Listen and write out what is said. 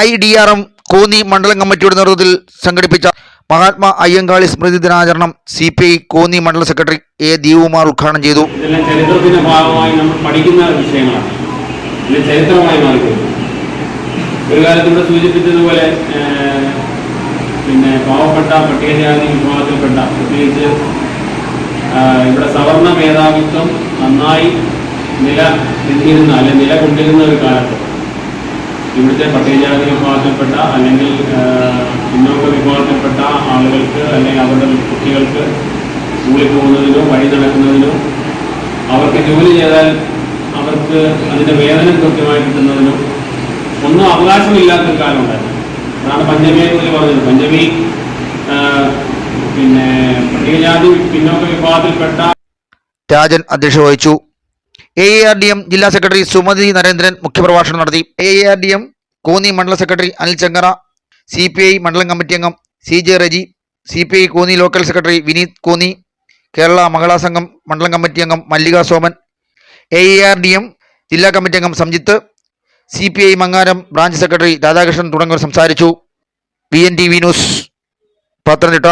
I D R M Konni മണ്ഡലം കമ്മിറ്റിയുടെ നേതൃത്വത്തിൽ സംഘടിപ്പിച്ച മഹാത്മാ അയ്യങ്കാളി സ്മൃതി ദിനാചരണം സി പി ഐ കോന്നി മണ്ഡല സെക്രട്ടറി എ ദീവുമാർ ഉദ്ഘാടനം ചെയ്തു. ഇതെല്ലാം ചരിത്രത്തിന്റെ ഭാഗമായി നമ്മൾ പഠിക്കുന്ന വിഷയങ്ങളാണ്. ഇത് ചരിത്രമായി മാറിപ്പോയി. ഒരു കാലത്ത് ഇവിടെ സൂചിപ്പിച്ചതുപോലെ പിന്നെ പാവപ്പെട്ട പട്ടികജാതി വിഭാഗത്തിൽപ്പെട്ട പ്രത്യേകിച്ച് ഇവിടെ സവർണ മേധാവിത്വം നന്നായി നില നിന്നിരുന്ന അല്ലെങ്കിൽ നിലകൊണ്ടിരുന്ന ഒരു കാലത്ത് ഇവിടുത്തെ പട്ടികജാതി വിഭാഗത്തിൽപ്പെട്ട അല്ലെങ്കിൽ പിന്നോക്ക വിഭാഗത്തിൽപ്പെട്ട ആളുകൾക്ക് അല്ലെങ്കിൽ അവരുടെ കുട്ടികൾക്ക് സ്കൂളിൽ പോകുന്നതിനോ വഴി നടക്കുന്നതിനോ അവർക്ക് ജോലി ചെയ്താൽ അവർക്ക് അതിന്റെ വേതനം കൃത്യമായി കിട്ടുന്നതിനോ ഒന്നും അവകാശമില്ലാത്തൊരു കാലം ഉണ്ടായിരുന്നു. അതാണ് പഞ്ചമിയെ കുറിച്ച് പറഞ്ഞത്. പഞ്ചമി പിന്നെ പട്ടികജാതി പിന്നോക്ക വിഭാഗത്തിൽപ്പെട്ട രാജൻ അധ്യക്ഷ വഹിച്ചു. എ ആർ ഡി എം ജില്ലാ സെക്രട്ടറി സുമതി നരേന്ദ്രൻ മുഖ്യപ്രഭാഷണം നടത്തി. A R D M Konni Mandala secretary Anil Changara C P I മണ്ഡലം കമ്മിറ്റി അംഗം C J Reji C P I Konni local secretary Vineeth Konni Kerala Mahila Sangham മണ്ഡലം committee അംഗം Mallika Soman A R D M ജില്ലാ committee അംഗം Samjith C P I Mangaram branch secretary Radhakrishnan തുടങ്ങിയവർ സംസാരിച്ചു. V N T V news Pathanamthitta.